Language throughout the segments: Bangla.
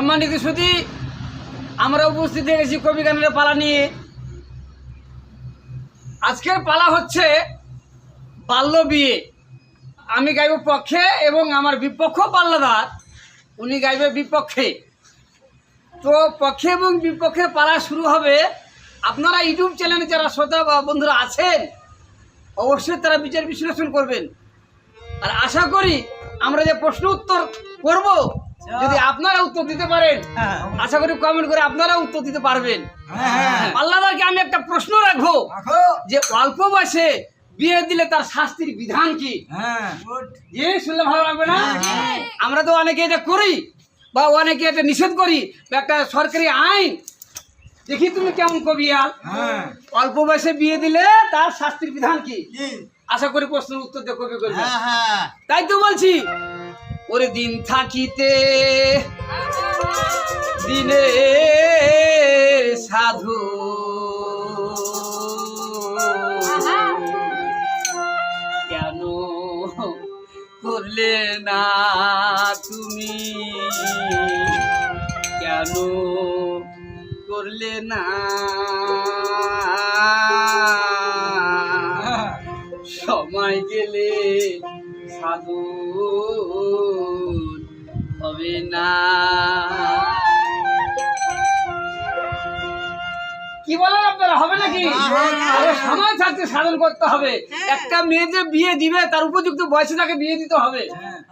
সম্মানিত সুদী আমরা উপস্থিত হয়ে গেছি কবি গানের পালা নিয়ে। আজকের পালা হচ্ছে বাল্য বিয়ে। আমি গাইব পক্ষে এবং আমার বিপক্ষ পাল্লাদার, উনি গাইবে বিপক্ষে। তো পক্ষে এবং বিপক্ষে পালা শুরু হবে। আপনারা ইউটিউব চ্যানেলে যারা শ্রোতা বা বন্ধুরা আছেন, অবশ্যই তারা বিচার বিশ্লেষণ করবেন। আর আশা করি আমরা যে প্রশ্ন উত্তর করব যদি আপনারা উত্তর দিতে পারেন আশা করি কমেন্ট করে আপনারা উত্তর দিতে পারবেন। আল্লাহকে আমি একটা প্রশ্ন রাখব যে অল্প বয়সে বিয়ে দিলে তার শাস্তির বিধান কি? শুনলে ভালো লাগবে না? আমরা তো অনেকে এটা করি বা অনেকে এটা নিষেধ করি বা একটা সরকারি আইন। দেখি তুমি কেমন কবি আর? অল্প বয়সে বিয়ে দিলে তার শাস্তির বিধান কি? আশা করি প্রশ্নের উত্তর দিয়ে কবি করবে। তাই তো বলছি। ওরে দিন থাকিতে। দিনে সাধু। কেন করলে না তুমি? কেন করলে না? সময় গেলে সাধু হবে না। কি বলেন আপনারা হবে নাকি? সময় থাকতে সাধন করতে হবে। একটা মেয়ে যে বিয়ে দিবে তার উপযুক্ত বয়সে তাকে বিয়ে দিতে হবে।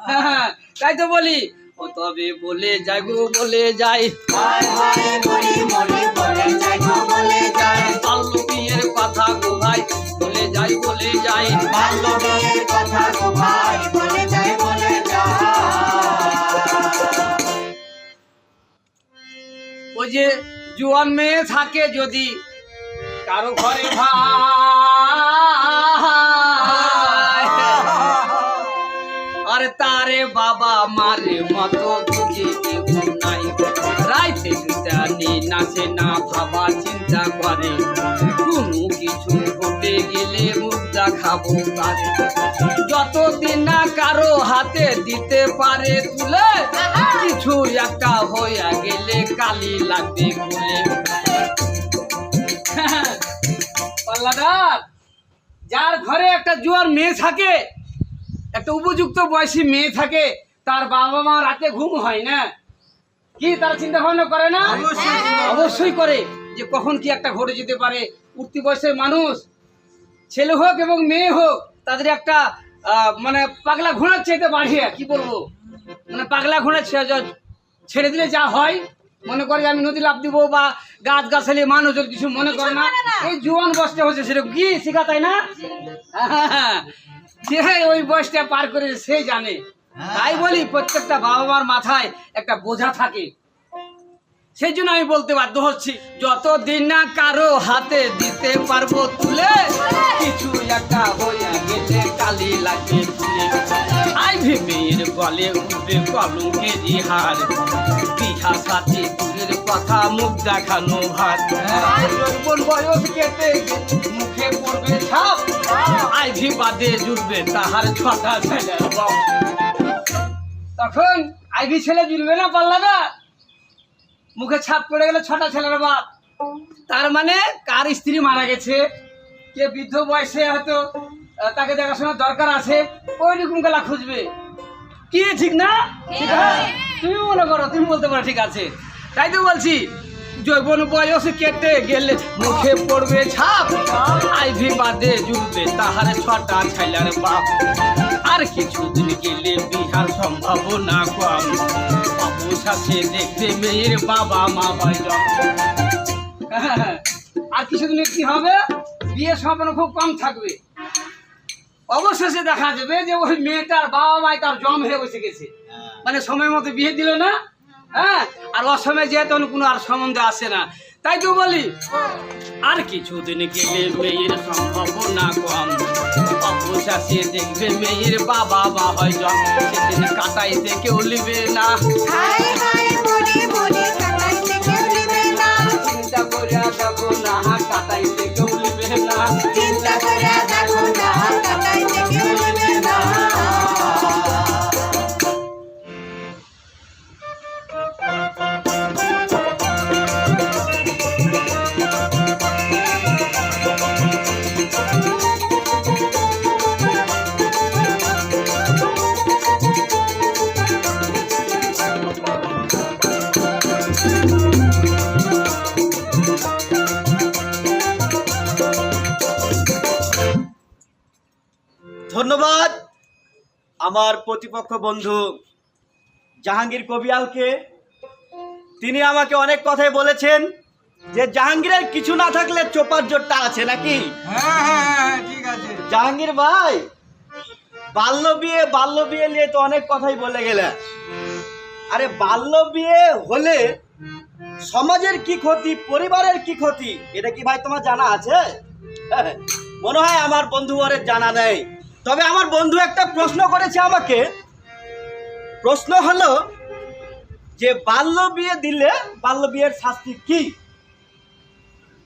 হ্যাঁ, তাই তো বলি। ও তবে বলে যাই গো বলে যাই। বাল্য বিয়ের কথা গো ভাই বলে যাই বলে যাই। ওই জোয়ান মেয়ে থাকে যদি কারও ঘরে আরে তারে বাবা মারে মতো বুঝে কেউ রাইতে জানি নাচে না ভাবা চিন্তা করে। কোনো কিছু ঘটে গেলে মুদ্রা খাব হাতে দিতে পারে তুলে কিছু একটা হইয়া গেলে কালি লাগবে পাল্লাদার যার ঘরে একটা জুয়ার মেয়ে থাকে একটা উপযুক্ত বয়সী মেয়ে থাকে তার বাবা মা রাতে ঘুম হয় না। কি তার চিন্তা ভাবনা করে না? অবশ্যই করে যে কখন কি একটা ঘটে যেতে পারে। উঠতি বয়সের মানুষ ছেলে হোক এবং মেয়ে হোক তাদের একটা মানে পাগলা ঘোড়ার চাইতে বাড়িয়ে কি বলব? মানে পাগলা ঘোড়া ছেড়ে দিলে যা হয়। মনে করে যে আমি নদী লাভ দিব বা গাছ গাছালি মানুষের কিছু মনে করে না এই জোয়ান বয়সটা হচ্ছে সেরকম কি শেখা তাই না? হ্যাঁ, সে ওই বয়সটা পার করে সে জানে। তাই বলি প্রত্যেকটা বাবা মার মাথায় একটা বোঝা থাকে। সেই জন্য আমি বলতে বাধ্য হচ্ছি যতদিন না কারও হাতে দিতে পারব তুলে কিছু একটা হইয়া গেলে কালি লাগে তুলে আইভি মেয়ের গলে উঠবে কলঙ্কেরই হার বিহা সাথে দূরের কথা মুখ দেখানো ভাত যৌবন বয়স কেটে মুখে পড়বে ছাপ। আইভি বাদে জুটবে তাহার ছটা ছেলের তখন আইভি ছেলে জুড়বে না পাল্লা না মুখে ছাপ পড়ে গেলে ছটা ছেলের বাপ। তার মানে কার স্ত্রী মারা গেছে? কে বৃদ্ধ বয়সে হয়তো তাকে দেখাশোনার দরকার আছে ওই রকম গেলা খুঁজবে। কি ঠিক না? ঠিক আছে? তুমি মনে করো তুমি বলতে পারো ঠিক আছে। তাই তো বলছি জৈবন বয়স কেটে গেলে মুখে পড়বে ছাপ আইভি বাদে জুড়বে তাহার ছটা ছেলের বাপ। আর কিছুদিন গেলে বিহার সম্ভাবনা কম। বাবু সাথে দেখতে মেয়ের বাবা মা হয় আর কিছুদিনে কি হবে? বিয়ে সম্ভাবনা খুব কম থাকবে। অবশেষে দেখা যাবে যে ওই মেয়েটার বাবা মাই তার জম হয়ে বসে গেছে। মানে সময় মতো বিয়ে দিল না হ্যাঁ? আর অসময়ে যেহেতু কোনো আর সম্বন্ধে আসে না। তাই তো বলি আর কিছুদিন গেলে মেয়ের সম্ভাবনা কম। অবশেষে দেখবে মেয়ের বাবা মা হয় জন্ম সেদিন কাটাইতে কেউ লিবে না। আমার প্রতিপক্ষ বন্ধু জাহাঙ্গীর কবিয়ালকে। তিনি আমাকে অনেক কথাই বলেছেন যে জাহাঙ্গীরের কিছু না থাকলে চোপার জোরটা আছে নাকি? হ্যাঁ হ্যাঁ হ্যাঁ ঠিক আছে। জাহাঙ্গীর ভাই বাল্য বিয়ে বাল্য বিয়ে নিয়ে তো অনেক কথাই বলে গেলে। আরে বাল্য বিয়ে হলে সমাজের কি ক্ষতি পরিবারের কি ক্ষতি এটা কি ভাই তোমার জানা আছে? মনে হয় আমার বন্ধু জানা নেই। তবে আমার বন্ধু একটা প্রশ্ন করেছে আমাকে। প্রশ্ন হলো যে বাল্য বিয়ে দিলে বাল্য বিয়ের শাস্তি কি?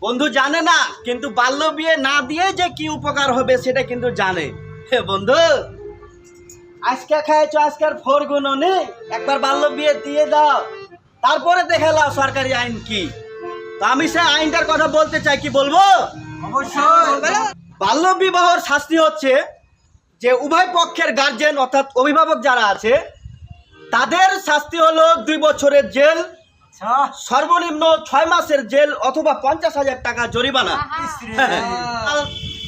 বন্ধু জানে না কিন্তু বাল্য বিয়ে না দিয়ে যে কি উপকার হবে সেটা কিন্তু জানে। হে বন্ধু আজকে খাইছো আজকের ফোর গুণ নেই একবার বাল্য বিয়ে দিয়ে দাও তারপরে দেখে নাও সরকারি আইন কি। তো আমি সে আইনটার কথা বলতে চাই কি বলব? অবশ্যই। বাল্য বিবাহর শাস্তি হচ্ছে যে উভয় পক্ষের গার্জেন অর্থাৎ অভিভাবক যারা আছে তাদের শাস্তি হলো দুই বছরের জেল সর্বনিম্ন ছয় মাসের জেল অথবা পঞ্চাশ হাজার টাকা জরিমানা। হ্যাঁ,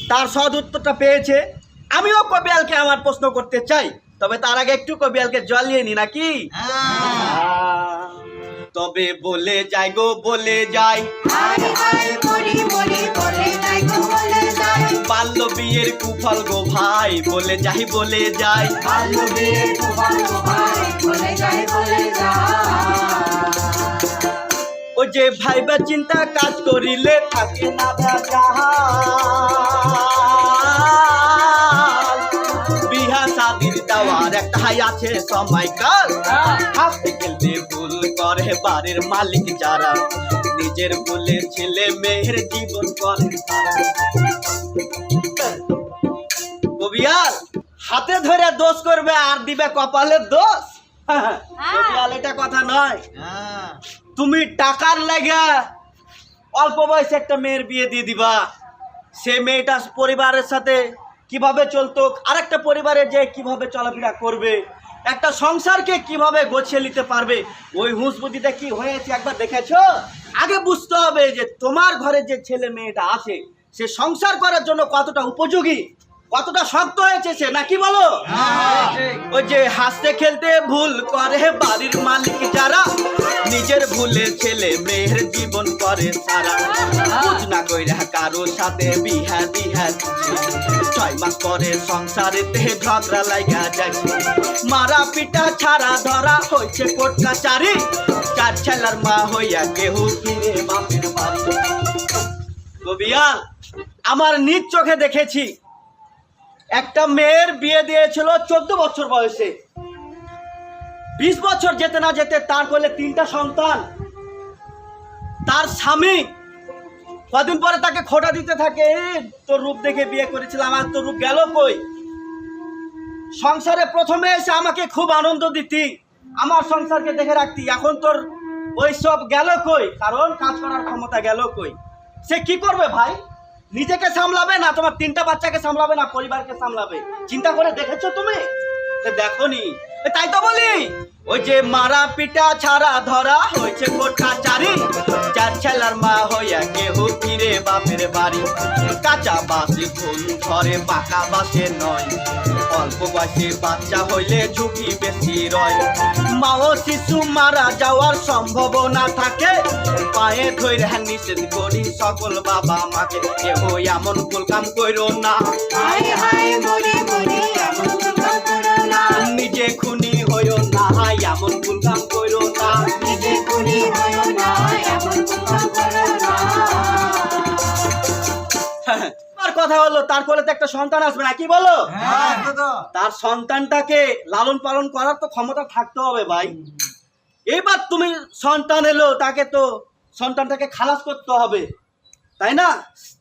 তার- সদ উত্তরটা পেয়েছে। আমিও কবিয়ালকে আমার প্রশ্ন করতে চাই তবে তার আগে একটু কবিয়ালকে নিয়ে নি নাকি? তবে বলে যাই গো বলে যাই। বাল্য বিয়ের কুফল গো ভাই বলে যাই বলে যাই। বাল্য বিয়ের কুফল গো ভাই বলে যাই বলে যাই। ও যে ভাইবা চিন্তা কাজ করিলে থাকে না ভেজাল বিহা শাদির দেওয়ার একটাই আছে সময়কাল হাসতে খেলতে ভুল করে বাড়ির মালিক যারা। নিজের ভুলে ছেলে মেয়ের জীবন করে তারা। কবিয়াল হাতে ধরে দোষ করবে আর দিবে কপালের দোষ। কবিয়াল এটা কথা নয়। হ্যাঁ। তুমি টাকার লাগা অল্প বয়সে একটা মেয়ের বিয়ে দিয়ে দিবা। সে মেয়েটা পরিবারের সাথে কীভাবে চলতো, আরেকটা পরিবারে যে কীভাবে চলাফেরা করবে, একটা সংসারকে কীভাবে গোছিয়ে নিতে পারবে, ওই হুঁশ বুদ্ধিটা কি হয়েছে একবার দেখেছ? আগে বুঝতে হবে যে তোমার ঘরে যে ছেলে মেয়েটা আছে, সে সংসার করার জন্য কতটা উপযোগী। কতটা শক্ত হয়েছে সে নাকি বলো? ওই যে হাসতে খেলতে ভুল করে বাড়ির মালিক যারা নিজের ভুলে ছেলে মেয়ের জীবন করে সারা বুঝ না কইরা কারও সাথে বিহা দিহা ছয় মাস পরে সংসারেতে ঝগড়া লাগা যাচ্ছে মারা পিটা ছাড়া ধরা হয়েছে কোর্ট কাচারি চার ছেলার মা হইয়া কেহ ফিরে বাপের বাড়ি। কবিয়াল আমার নিজ চোখে দেখেছি। একটা মেয়ের বিয়ে দিয়েছিল চোদ্দ বছর বয়সে। বিশ বছর যেতে না যেতে তার কোলে তিনটা সন্তান। তার স্বামী কদিন পরে তাকে খোটা দিতে থাকে "এ, তোর রূপ দেখে বিয়ে করেছিলাম আর তোর রূপ গেল কই? সংসারে প্রথমে এসে আমাকে খুব আনন্দ দিতি আমার সংসারকে দেখে রাখতি এখন তোর ওই সব গেল কই? কারণ কাজ করার ক্ষমতা গেল কই? সে কি করবে ভাই? নিজেকে সামলাবে না, তোমার তিনটা বাচ্চাকে সামলাবে না, পরিবারকে সামলাবে? চিন্তা করে দেখেছ তুমি? দেখো নি তাই তো বলি। ওই যে মারা পিটা ছাড়া ধরা হয়েছে কোঠা চারি। চার ছেলার মা হইয়া কেহ ফিরে বাপের বাড়ি। কাঁচা বাসে ফুল ঘরে পাকা বাসে নয়। অল্প বয়সে বাচ্চা হইলে ঝুঁকি বেশি রয়। মা ও শিশু মারা যাওয়ার সম্ভাবনা থাকে। পায়ে ধরে নিষেধ করি সকল বাবা মাকে। কেহ এমন ভুল কাম করো না। নিজে খুনি হইও না এমন ভুল কাম করো না। নিজে খুনি না এমন কুফল করো না। কথা হলো তার কোলে তো একটা সন্তান আসবে না কি বলো? হ্যাঁ তার সন্তানটাকে লালন পালন করার তো ক্ষমতা থাকতে হবে ভাই। এবার তুমি সন্তান এলো তাকে তো সন্তানটাকে খালাস করতে হবে তাই না?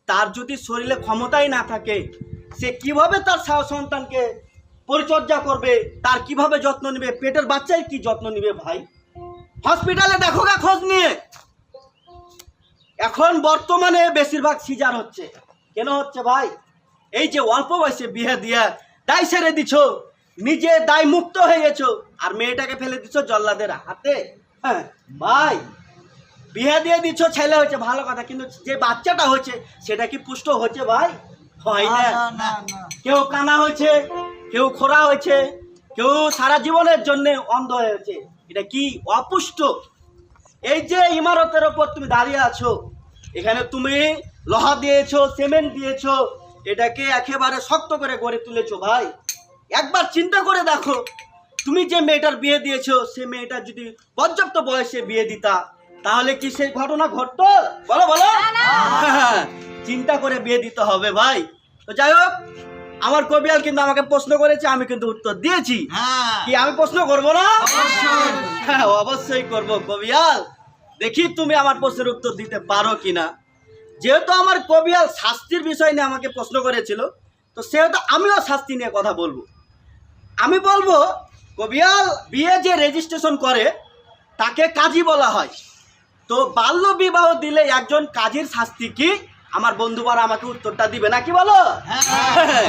তার যদি শরীরে ক্ষমতাই না থাকে সে কীভাবে তার সন্তানকে পরিচর্যা করবে? তার কীভাবে যত্ন নেবে? পেটের বাচ্চাই কি যত্ন নেবে ভাই? হসপিটালে দেখো খোঁজ নিয়ে। এখন বর্তমানে বেশিরভাগ সিজার হচ্ছে। কেন হচ্ছে ভাই? এই যে অল্প বয়সে বিয়ে দিয়া দায় সেরে দিছো নিজে দায় মুক্ত হয়ে গেছো আর মেয়েটাকে ফেলে দিছো জল্লাদের হাতে? হ্যাঁ ভাই বিয়ে দিয়ে দিচ্ছ ছেলে হয়েছে ভালো কথা কিন্তু যে বাচ্চাটা হয়েছে সেটা কি পুষ্ট হচ্ছে ভাই? হয় না। কেউ কানা হয়েছে কেউ খোরা হয়েছে কেউ সারা জীবনের জন্য অন্ধ হয়েছে এটা কি অপুষ্ট? এই যে ইমারতের ওপর তুমি দাঁড়িয়ে আছো এখানে তুমি লোহা দিয়েছ সিমেন্ট দিয়েছ এটাকে একেবারে শক্ত করে গড়ে তুলেছো ভাই। একবার চিন্তা করে দেখো তুমি যে মেয়েটার বিয়ে দিয়েছ সে মেয়েটার যদি পর্যাপ্ত বয়সে বিয়ে দিতা তাহলে কি সেই ঘটনা ঘটতো? বলো বলো। চিন্তা করে বিয়ে দিতে হবে ভাই। তো যাই হোক আমার কবিয়াল কিন্তু আমাকে প্রশ্ন করেছে আমি কিন্তু উত্তর দিয়েছি। হ্যাঁ। কি আমি প্রশ্ন করব না? অবশ্যই। হ্যাঁ অবশ্যই করব কবিয়াল। দেখি তুমি আমার প্রশ্নের উত্তর দিতে পারো কিনা। যেহেতু আমার কবিয়াল শাস্তির বিষয় নিয়ে আমাকে প্রশ্ন করেছিল, তো সেহেতু আমিও শাস্তি নিয়ে কথা বলব। আমি বলব কবিয়াল বিয়ে যে রেজিস্ট্রেশন করে, তাকে কাজী বলা হয়। তো বাল্য বিবাহ দিলে একজন কাজীর শাস্তি কি? আমার বন্ধুবার আমাকে উত্তরটা দিবে নাকি বলো? হ্যাঁ।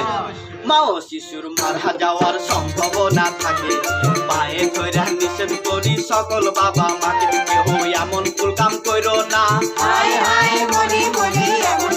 মা ও শিশুর মারা যাওয়ার সম্ভাবনা থাকে। পায়ে ধরা নিষেধ করি সকল বাবা মাকে কেহ এমন ফুল কাম কইরো না। হায় হায় মরি মরি এমন